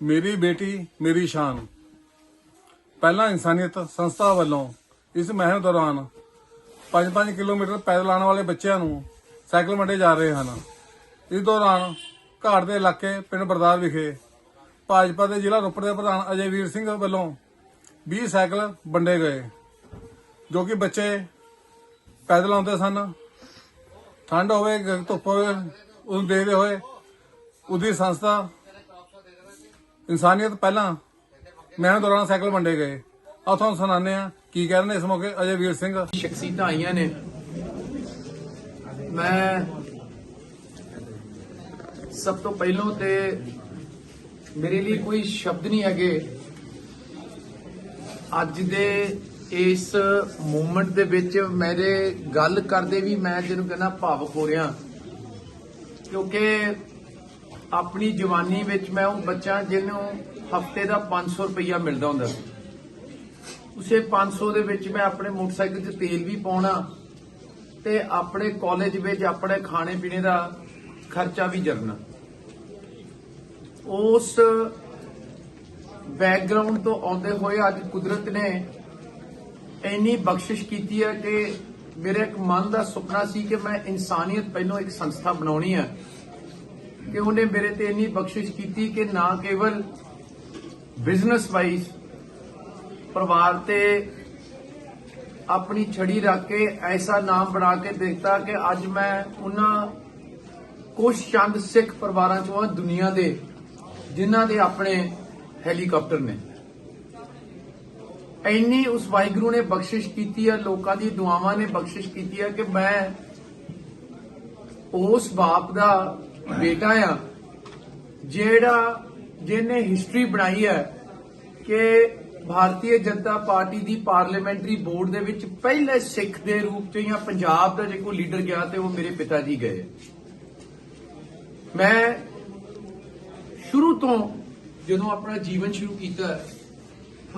ਮੇਰੀ ਬੇਟੀ, ਮੇਰੀ ਸ਼ਾਨ। ਪਹਿਲਾਂ ਇਨਸਾਨੀਅਤ ਸੰਸਥਾ ਵੱਲੋਂ ਇਸ ਮਹਿਮ ਦੌਰਾਨ 5-5 ਕਿਲੋਮੀਟਰ ਪੈਦਲ ਆਉਣ ਵਾਲੇ ਬੱਚਿਆਂ ਨੂੰ ਸਾਈਕਲ ਵੰਡੇ ਜਾ ਰਹੇ ਹਨ। ਇਸ ਦੌਰਾਨ ਘਾਟ ਦੇ ਇਲਾਕੇ ਪਿੰਡ ਬਰਦਾਰ ਵਿਖੇ ਭਾਜਪਾ ਦੇ ਜ਼ਿਲ੍ਹਾ ਰੋਪੜ ਦੇ ਪ੍ਰਧਾਨ ਅਜੇ ਵੀਰ ਸਿੰਘ ਵੱਲੋਂ 20 ਸਾਈਕਲ ਵੰਡੇ ਗਏ, ਜੋ ਕਿ ਬੱਚੇ ਪੈਦਲ ਆਉਂਦੇ ਸਨ। ਠੰਡ ਹੋਵੇ, ਧੁੱਪ ਹੋਵੇ, ਉਹਨੂੰ ਦੇਖਦੇ ਹੋਏ ਉਹਦੀ ਸੰਸਥਾ ਇਨਸਾਨੀਅਤ ਪਹਿਲਾਂ ਮਹਿਮ ਦੌਰਾਨ ਸਾਈਕਲ ਵੰਡੇ ਗਏ। ਆ ਤੁਹਾਨੂੰ ਸੁਣਾਉਂਦੇ ਆ ਕੀ ਕਹਿ ਰਹੇ ਨੇ ਇਸ ਮੌਕੇ ਅਜੇ ਵੀਰ ਸਿੰਘ? ਸ਼ਖਸੀਅਤਾਂ ਆਈਆਂ ਨੇ। ਮੈਂ ਸਭ ਤੋਂ ਪਹਿਲਾਂ ਤੇ ਮੇਰੇ ਲਈ ਕੋਈ ਸ਼ਬਦ ਨਹੀਂ ਹੈਗੇ। ਅੱਜ ਦੇ ਇਸ ਮੂਮੈਂਟ ਦੇ ਵਿੱਚ ਮੇਰੇ ਗੱਲ ਕਰਦੇ ਵੀ ਮੈਂ ਜਿਹਨੂੰ ਕਹਿੰਦਾ ਭਾਵਕ ਹੋ ਰਿਹਾ। ਕਿਉਂਕਿ ਆਪਣੀ ਜਵਾਨੀ ਵਿੱਚ ਮੈਂ ਉਹ ਬੱਚਾ ਜਿਹਨੂੰ ਹਫ਼ਤੇ ਦਾ 500 ਰੁਪਈਆ ਮਿਲਦਾ ਹੁੰਦਾ ਸੀ। ਉਸੇ 500 ਦੇ ਵਿੱਚ ਮੈਂ ਆਪਣੇ ਮੋਟਰਸਾਈਕਲ 'ਚ ਤੇਲ ਵੀ ਪਾਉਣਾ ਤੇ ਆਪਣੇ ਕਾਲਜ ਵਿੱਚ ਆਪਣੇ ਖਾਣੇ ਪੀਣੇ ਦਾ ਖਰਚਾ ਵੀ ਜਰਨਾ। ਉਸ ਬੈਕਗ੍ਰਾਉਂਡ ਤੋਂ ਆਉਂਦੇ ਹੋਏ ਅੱਜ ਕੁਦਰਤ ਨੇ ਇੰਨੀ ਬਖਸ਼ਿਸ਼ ਕੀਤੀ ਹੈ ਕਿ ਮੇਰੇ ਇੱਕ ਮਨ ਦਾ ਸੁਪਨਾ ਸੀ ਕਿ ਮੈਂ ਇਨਸਾਨੀਅਤ ਪਹਿਲੋਂ ਇੱਕ ਸੰਸਥਾ ਬਣਾਉਣੀ ਹੈ। ਕਿ ਉਹਨੇ ਮੇਰੇ ਤੇ ਇੰਨੀ ਬਖਸ਼ਿਸ਼ ਕੀਤੀ ਕਿ ਨਾ ਕੇਵਲ ਬਿਜ਼ਨਸ ਵਾਈਜ਼ ਪਰਿਵਾਰ ਤੇ ਆਪਣੀ ਛੜੀ ਰੱਖ ਕੇ ਐਸਾ ਨਾਮ ਬਣਾ ਕੇ ਦਿੱਤਾ ਕਿ ਅੱਜ ਮੈਂ ਉਹਨਾਂ ਕੁਝ ਚੰਦ ਸਿੱਖ ਪਰਿਵਾਰਾਂ ਚੋਂ ਹਾਂ ਦੁਨੀਆ ਦੇ, ਜਿਨ੍ਹਾਂ ਦੇ ਆਪਣੇ ਹੈਲੀਕਾਪਟਰ ਨੇ। ਇੰਨੀ ਉਸ ਵਾਹਿਗੁਰੂ ਨੇ ਬਖਸ਼ਿਸ਼ ਕੀਤੀ ਹੈ ਲੋਕਾਂ ਦੀ ਦੁਆਵਾਂ ਨੇ ਬਖਸ਼ਿਸ਼ ਕੀਤੀ ਆ ਕਿ ਮੈਂ ਉਸ ਬਾਪ ਦਾ ਬੇਟਾ ਆ, ਜਿਹੜਾ ਜਿਹਨੇ ਹਿਸਟਰੀ ਬਣਾਈ ਹੈ ਕਿ ਭਾਰਤੀ ਜਨਤਾ ਪਾਰਟੀ ਦੀ ਪਾਰਲੀਮੈਂਟਰੀ ਬੋਰਡ ਦੇ ਵਿੱਚ ਪਹਿਲੇ ਸਿੱਖ ਦੇ ਰੂਪ ਚ ਜਾਂ ਪੰਜਾਬ ਦਾ ਜੇ ਕੋਈ ਲੀਡਰ ਗਿਆ ਤੇ ਉਹ ਮੇਰੇ ਪਿਤਾ ਜੀ ਗਏ। ਮੈਂ ਸ਼ੁਰੂ ਤੋਂ ਜਦੋਂ ਆਪਣਾ ਜੀਵਨ ਸ਼ੁਰੂ ਕੀਤਾ,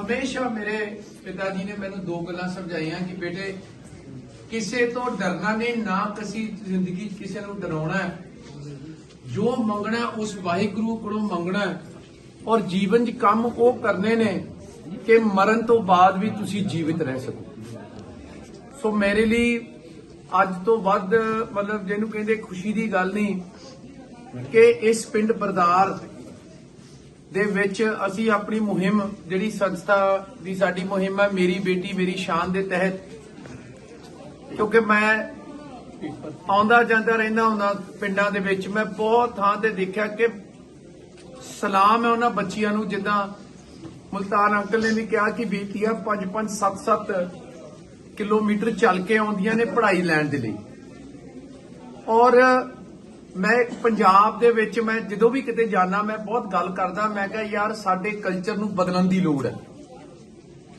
ਹਮੇਸ਼ਾ ਮੇਰੇ ਪਿਤਾ ਜੀ ਨੇ ਮੈਨੂੰ ਦੋ ਗੱਲਾਂ ਸਮਝਾਈਆਂ ਕਿ ਬੇਟੇ, ਕਿਸੇ ਤੋਂ ਡਰਨਾ ਨਹੀਂ, ਨਾ ਕਿਸੇ ਜ਼ਿੰਦਗੀ 'ਚ ਕਿਸੇ ਨੂੰ ਡਰਾਉਣਾ ਹੈ। ਜੋ ਮੰਗਣਾ ਉਸ ਵਾਹਿਗੁਰੂ ਕੋਲੋਂ ਮੰਗਣਾ ਹੈ ਔਰ ਜੀਵਨ 'ਚ ਕੰਮ ਉਹ ਕਰਨੇ ਨੇ ਕਿ ਮਰਨ ਤੋਂ ਬਾਅਦ ਵੀ ਤੁਸੀਂ ਜੀਵਿਤ ਰਹਿ ਸਕੋ। ਸੋ ਮੇਰੇ ਲਈ ਅੱਜ ਤੋਂ ਵੱਧ ਮਤਲਬ ਜਿਹਨੂੰ ਕਹਿੰਦੇ ਖੁਸ਼ੀ ਦੀ ਗੱਲ ਨਹੀਂ ਕਿ ਇਸ ਪਿੰਡ ਬਰਦਾਰ ਦੇ ਵਿੱਚ ਅਸੀਂ ਆਪਣੀ ਮੁਹਿੰਮ ਜਿਹੜੀ ਸੰਸਥਾ ਦੀ ਸਾਡੀ ਮੁਹਿੰਮ ਹੈ, ਮੇਰੀ ਬੇਟੀ ਮੇਰੀ ਸ਼ਾਨ ਦੇ ਤਹਿਤ, ਕਿਉਂਕਿ ਮੈਂ ਆਉਂਦਾ ਜਾਂਦਾ ਰਹਿੰਦਾ ਹੁੰਦਾ ਪਿੰਡਾਂ ਦੇ ਵਿੱਚ। ਮੈਂ ਬਹੁਤ ਥਾਂ ਤੇ ਦੇਖਿਆ ਕਿ ਸਲਾਮ ਹੈ ਉਹਨਾਂ ਬੱਚੀਆਂ ਨੂੰ, ਜਿੱਦਾਂ ਮੁਲਤਾਨ ਅੰਕਲ ਨੇ ਵੀ ਕਿਹਾ ਕਿ ਬੇਟੀਆਂ 5 5 7 7 ਕਿਲੋਮੀਟਰ ਚੱਲ ਕੇ ਆਉਂਦੀਆਂ ਨੇ ਪੜ੍ਹਾਈ ਲੈਣ ਦੇ ਲਈ। ਔਰ ਮੈਂ ਪੰਜਾਬ ਦੇ ਵਿੱਚ, ਮੈਂ ਜਦੋਂ ਵੀ ਕਿਤੇ ਜਾਣਾ ਮੈਂ ਬਹੁਤ ਗੱਲ ਕਰਦਾ, ਮੈਂ ਕਿਹਾ, ਯਾਰ, ਸਾਡੇ ਕਲਚਰ ਨੂੰ ਬਦਲਣ ਦੀ ਲੋੜ ਹੈ।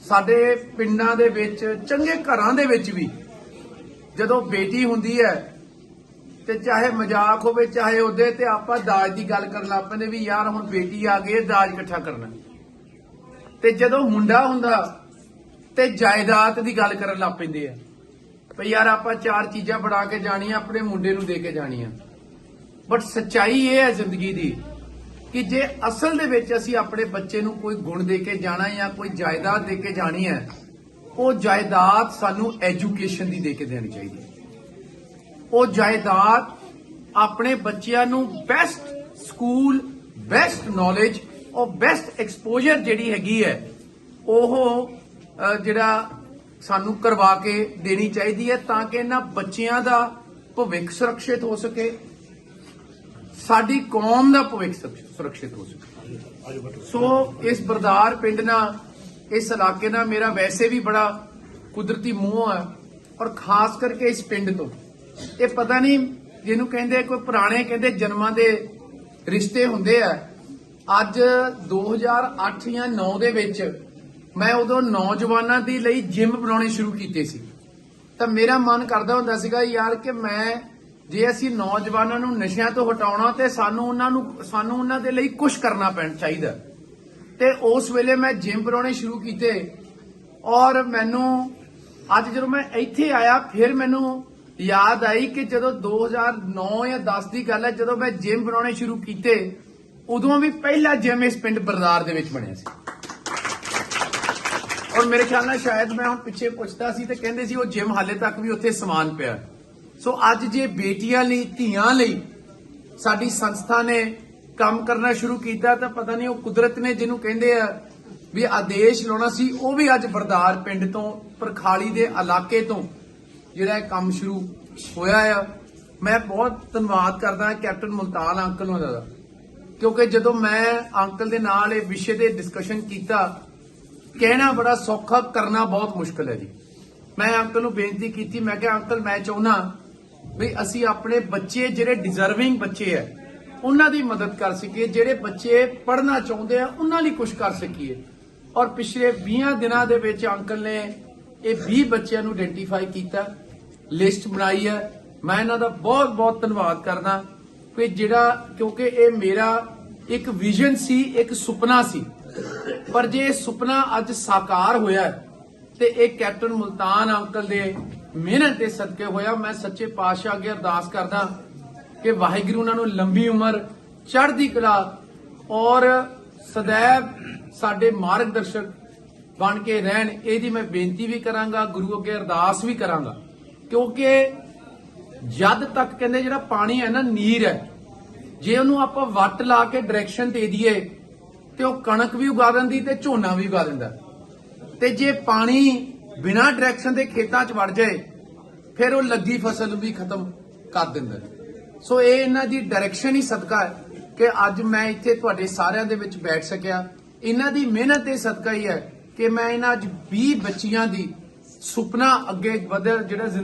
ਸਾਡੇ ਪਿੰਡਾਂ ਦੇ ਵਿੱਚ, ਚੰਗੇ ਘਰਾਂ ਦੇ ਵਿੱਚ ਵੀ ਜਦੋਂ ਬੇਟੀ ਹੁੰਦੀ ਹੈ ਤੇ ਚਾਹੇ ਮਜ਼ਾਕ ਹੋਵੇ, ਚਾਹੇ ਉਹਦੇ ਤੇ ਆਪਾਂ ਦਾਜ ਦੀ ਗੱਲ ਕਰਨ ਲੱਗ ਪੈਂਦੇ ਵੀ ਯਾਰ ਹੁਣ ਬੇਟੀ ਆ ਗਈ ਹੈ, ਦਾਜ ਇਕੱਠਾ ਕਰਨਾ। ਤੇ ਜਦੋਂ ਮੁੰਡਾ ਹੁੰਦਾ ਤੇ ਜਾਇਦਾਦ ਦੀ ਗੱਲ ਕਰਨ ਲੱਗ ਪੈਂਦੇ ਆ। ਵੀ ਯਾਰ ਆਪਾਂ ਚਾਰ ਚੀਜ਼ਾਂ ਬਣਾ ਕੇ ਜਾਣੀਆਂ, ਆਪਣੇ ਮੁੰਡੇ ਨੂੰ ਦੇ ਕੇ ਜਾਣੀਆਂ। ਬਟ ਸੱਚਾਈ ਇਹ ਹੈ ਜ਼ਿੰਦਗੀ ਦੀ ਕਿ ਜੇ ਅਸਲ ਦੇ ਵਿੱਚ ਅਸੀਂ ਆਪਣੇ ਬੱਚੇ ਨੂੰ ਕੋਈ ਗੁਣ ਦੇ ਕੇ ਜਾਣਾ ਜਾਂ ਕੋਈ ਜਾਇਦਾਦ ਦੇ ਕੇ ਜਾਣੀ ਹੈ ਉਹ ਜਾਇਦਾਦ ਸਾਨੂੰ ਐਜੂਕੇਸ਼ਨ ਦੀ ਦੇ ਕੇ ਦੇਣੀ ਚਾਹੀਦੀ ਹੈ। ਉਹ ਜਾਇਦਾਦ ਆਪਣੇ ਬੱਚਿਆਂ ਨੂੰ ਬੈਸਟ ਸਕੂਲ ਬੈਸਟ ਨੌਲੇਜ ਔਰ ਬੈਸਟ ਐਕਸਪੋਜ਼ਰ ਜਿਹੜੀ ਹੈਗੀ ਹੈ ਉਹ ਜਿਹੜਾ ਸਾਨੂੰ ਕਰਵਾ ਕੇ ਦੇਣੀ ਚਾਹੀਦੀ ਹੈ ਤਾਂ ਕਿ ਇਹਨਾਂ ਬੱਚਿਆਂ ਦਾ ਭਵਿੱਖ ਸੁਰੱਖਿਅਤ ਹੋ ਸਕੇ ਸਾਡੀ ਕੌਮ ਦਾ ਭਵਿੱਖ ਸੁਰੱਖ- ਸੁਰੱਖਿਅਤ ਹੋ ਸਕੇ। ਸੋ ਇਸ ਬਰਦਾਰ ਪਿੰਡ ਨਾਲ ਇਸ ਇਲਾਕੇ ਨਾਲ ਮੇਰਾ ਵੈਸੇ ਵੀ ਬੜਾ ਕੁਦਰਤੀ ਮੋਹ ਹੈ ਔਰ ਖਾਸ ਕਰਕੇ ਇਸ ਪਿੰਡ ਤੋਂ। ਇਹ ਪਤਾ ਨਹੀਂ ਜਿਹਨੂੰ ਕਹਿੰਦੇ ਕੋਈ ਪੁਰਾਣੇ ਕਹਿੰਦੇ ਜਨਮਾਂ ਦੇ ਰਿਸ਼ਤੇ ਹੁੰਦੇ ਆ। ਅੱਜ 2008 ਜਾਂ 9 ਦੇ ਵਿੱਚ ਮੈਂ ਉਦੋਂ ਨੌਜਵਾਨਾਂ ਦੇ ਲਈ ਜਿਮ ਬਣਾਉਣੇ ਸ਼ੁਰੂ ਕੀਤੇ ਸੀ। ਤਾਂ ਮੇਰਾ ਮਨ ਕਰਦਾ ਹੁੰਦਾ ਸੀਗਾ ਯਾਰ ਕਿ ਮੈਂ ਜੇ ਅਸੀਂ ਨੌਜਵਾਨਾਂ ਨੂੰ ਨਸ਼ਿਆਂ ਤੋਂ ਹਟਾਉਣਾ ਤੇ ਸਾਨੂੰ ਉਹਨਾਂ ਨੂੰ, ਸਾਨੂੰ ਉਹਨਾਂ ਦੇ ਲਈ ਕੁਝ ਕਰਨਾ ਪੈਣਾ ਚਾਹੀਦਾ। ਤੇ ਉਸ ਵੇਲੇ ਮੈਂ ਜਿਮ ਬਣਾਉਣੇ ਸ਼ੁਰੂ ਕੀਤੇ ਔਰ ਮੈਨੂੰ ਅੱਜ ਜਦੋਂ ਮੈਂ ਇੱਥੇ ਆਇਆ, ਫਿਰ ਮੈਨੂੰ ਯਾਦ ਆਈ ਕਿ ਜਦੋਂ 2009 ਜਾਂ 10 ਦੀ ਗੱਲ ਹੈ, ਜਦੋਂ ਮੈਂ ਜਿਮ ਬਣਾਉਣੇ ਸ਼ੁਰੂ ਕੀਤੇ, ਉਦੋਂ ਵੀ ਪਹਿਲਾ ਜਿਮ ਇਸ ਪਿੰਡ ਬਰਦਾਰ ਦੇ ਵਿੱਚ ਬਣਿਆ ਸੀ। ਔਰ ਮੇਰੇ ਖਿਆਲ ਨਾਲ ਸ਼ਾਇਦ ਮੈਂ ਹੁਣ ਪਿੱਛੇ ਪੁੱਛਦਾ ਸੀ ਤੇ ਕਹਿੰਦੇ ਸੀ ਉਹ ਜਿਮ ਹਾਲੇ ਤੱਕ ਵੀ ਉੱਥੇ ਸਮਾਨ ਪਿਆ। ਸੋ ਅੱਜ ਜੇ ਬੇਟੀਆਂ ਲਈ, ਧੀਆਂ ਲਈ ਸਾਡੀ ਸੰਸਥਾ ਨੇ ਕੰਮ ਕਰਨਾ ਸ਼ੁਰੂ ਕੀਤਾ ਤਾਂ ਪਤਾ ਨਹੀਂ ਉਹ ਕੁਦਰਤ ਨੇ ਜਿਹਨੂੰ ਕਹਿੰਦੇ ਆ ਵੀ ਆਦੇਸ਼ ਲਾਉਣਾ ਸੀ, ਉਹ ਵੀ ਅੱਜ ਬਰਦਾਰ ਪਿੰਡ ਤੋਂ, ਪਰਖਾਲੀ ਦੇ ਇਲਾਕੇ ਤੋਂ ਜਿਹੜਾ ਇਹ ਕੰਮ ਸ਼ੁਰੂ ਹੋਇਆ ਆ। ਮੈਂ ਬਹੁਤ ਧੰਨਵਾਦ ਕਰਦਾ ਕੈਪਟਨ ਮੁਲਤਾਨ ਅੰਕਲ ਹੋਣਾ ਦਾ ਕਿਉਂਕਿ ਜਦੋਂ ਮੈਂ ਅੰਕਲ ਦੇ ਨਾਲ ਇਹ ਵਿਸ਼ੇ ਤੇ ਡਿਸਕਸ਼ਨ ਕੀਤਾ, ਕਹਿਣਾ ਬੜਾ ਸੌਖਾ, ਕਰਨਾ ਬਹੁਤ ਮੁਸ਼ਕਲ ਹੈ ਜੀ। ਮੈਂ ਅੰਕਲ ਨੂੰ ਬੇਨਤੀ ਕੀਤੀ, ਮੈਂ ਕਿਹਾ, ਅੰਕਲ, ਮੈਂ ਚਾਹੁੰਦਾ ਵੀ ਅਸੀਂ ਆਪਣੇ ਬੱਚੇ ਜਿਹੜੇ ਡਿਜ਼ਰਵਿੰਗ ਬੱਚੇ ਆ ਉਹਨਾਂ ਦੀ ਮਦਦ ਕਰ ਸਕੀਏ, ਜਿਹੜੇ ਬੱਚੇ ਪੜ੍ਹਨਾ ਚਾਹੁੰਦੇ ਆ, ਉਹਨਾਂ ਲਈ ਕੁਝ ਕਰ ਸਕੀਏ। ਔਰ ਪਿਛਲੇ 20 ਦਿਨਾਂ ਦੇ ਵਿੱਚ ਅੰਕਲ ਨੇ ਇਹ 20 ਬੱਚਿਆਂ ਨੂੰ ਆਇਡੈਂਟੀਫਾਈ ਕੀਤਾ ਲਿਸਟ ਬਣਾਈ ਹੈ। ਮੈਂ ਇਹਨਾਂ ਦਾ ਬਹੁਤ ਬਹੁਤ ਧੰਨਵਾਦ ਕਰਦਾ ਕਿ ਜਿਹੜਾ, ਕਿਉਂਕਿ ਇਹ ਮੇਰਾ ਇੱਕ ਵਿਜ਼ਨ ਸੀ, ਇੱਕ ਸੁਪਨਾ ਸੀ। ਪਰ ਜੇ ਇਹ ਸੁਪਨਾ ਅੱਜ ਸਾਕਾਰ ਹੋਇਆ ਤੇ ਇਹ ਕੈਪਟਨ ਮੁਲਤਾਨ ਅੰਕਲ ਦੇ ਮਿਹਨਤ ਦੇ ਸਦਕੇ ਹੋਇਆ, ਮੈਂ ਸੱਚੇ ਪਾਤਸ਼ਾਹ ਅੱਗੇ ਅਰਦਾਸ ਕਰਦਾ ਕਿ ਵਾਹਿਗੁਰੂ ਉਹਨਾਂ ਨੂੰ ਲੰਬੀ ਉਮਰ ਚੜ੍ਹਦੀ ਕਲਾ ਔਰ ਸदैव ਸਾਡੇ ਮਾਰਗਦਰਸ਼ਕ ਬਣ ਕੇ ਰਹਿਣ, ਇਹਦੀ ਮੈਂ ਬੇਨਤੀ ਵੀ ਕਰਾਂਗਾ, ਗੁਰੂ ਅੱਗੇ ਅਰਦਾਸ ਵੀ ਕਰਾਂਗਾ। ਕਿਉਂਕਿ ਜਦ ਤੱਕ ਕਹਿੰਦੇ ਜਿਹੜਾ ਪਾਣੀ ਹੈ ਨਾ, ਨੀਰ ਹੈ, ਜੇ ਉਹਨੂੰ ਆਪਾਂ ਵੱਟ ਲਾ ਕੇ ਡਾਇਰੈਕਸ਼ਨ ਦੇ ਦਈਏ, ਤੇ ਉਹ ਕਣਕ ਵੀ ਉਗਾ ਦਿੰਦੀ ਤੇ ਝੋਨਾ ਵੀ ਉਗਾ ਦਿੰਦਾ। ਤੇ ਜੇ ਪਾਣੀ ਬਿਨਾਂ ਡਾਇਰੈਕਸ਼ਨ ਦੇ ਖੇਤਾਂ 'ਚ ਵੜ ਜਾਏ, ਫਿਰ ਉਹ ਲੱਗੀ ਫਸਲ ਵੀ ਖਤਮ ਕਰ ਦਿੰਦਾ। ਸੋ ਇਹ ਇਹਨਾਂ ਦੀ ਡਾਇਰੈਕਸ਼ਨ ਹੀ ਸਦਕਾ ਹੈ ਕਿ ਅੱਜ ਮੈਂ ਇੱਥੇ ਤੁਹਾਡੇ ਸਾਰਿਆਂ ਦੇ ਵਿੱਚ ਬੈਠ ਸਕਿਆ। ਇਹਨਾਂ ਦੀ ਮਿਹਨਤ ਦੇ ਸਦਕਾ ਹੀ ਹੈ ਕਿ ਮੈਂ ਇਹਨਾਂ ਅੱਜ 20 ਬੱਚੀਆਂ ਦੀ ਸੁਪਨਾ ਅੱਗੇ ਵਧਰ ਜਿਹੜਾ